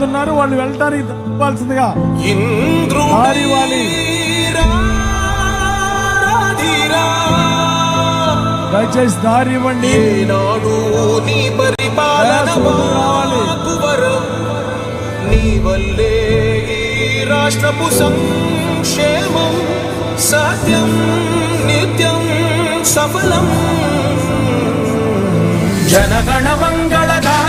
వాళ్ళు వెళ్ళటానికి తప్పాల్సిందిగా. రాధిరా. దయచేసి దారి ఇవ్వండి నీ వరం. వల్లే రాష్ట్రపు సంక్షేమం సత్యం నిత్యం సఫలం జనగణ మంగళ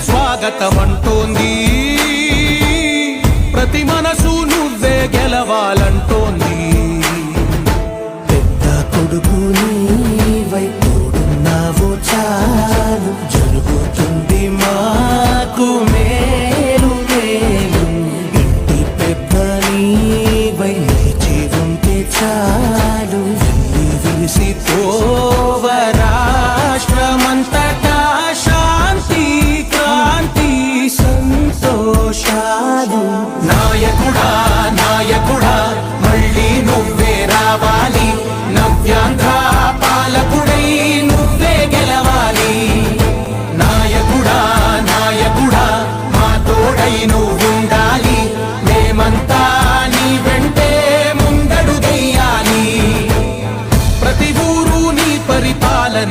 స్వాగతం అంటోంది ప్రతి మనసు నువ్వే గెలవాలంటోంది. పెద్ద కొడుకు నీవై తోడున్నావు చాలు. జరుగుతుంది మాకు మేలు మేలు. ఇంటి పెద్ద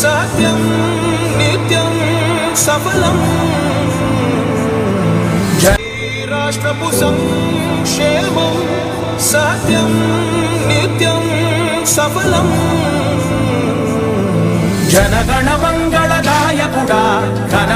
సత్యం నిత్యం సఫలం. జై రాష్ట్రపు సంక్షేమం సత్యం నిత్యం సఫలం. జనగణమ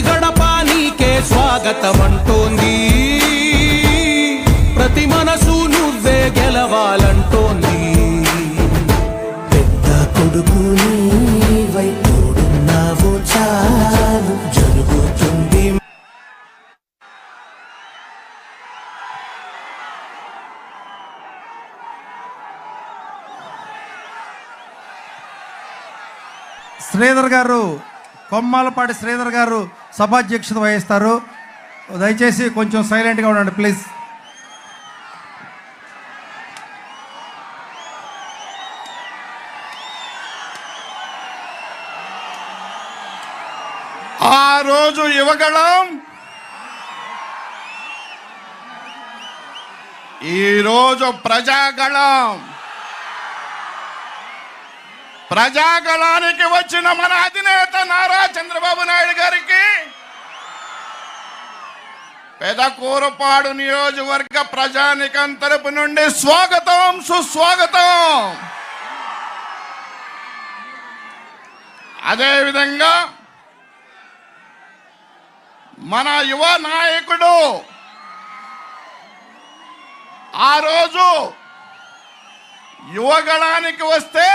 ప్రతి గడప నీకే స్వాగతం అంటోంది ప్రతి మనసు నువ్వే గెలవాలంటోంది. పెద్ద కొడుకు నీవై తోడున్నావు చాలు జరుగుతుంది శ్రీధర్ గారు కొమ్మాలపాటి శ్రీధర్ గారు సభాధ్యక్షత వహిస్తారు. దయచేసి కొంచెం సైలెంట్గా ఉండండి ప్లీజ్ ఆ రోజు యువగళం ఈరోజు ప్రజాగళం ప్రజాగళానికి వచ్చిన మన అధినేత నారా చంద్రబాబు నాయుడు గారికి పెదకూరపాడు నియోజకవర్గ ప్రజానికం తరపు నుండి స్వాగతం సుస్వాగతం. అదేవిధంగా మన యువ నాయకుడు ఆ రోజు యువగణానికి వస్తే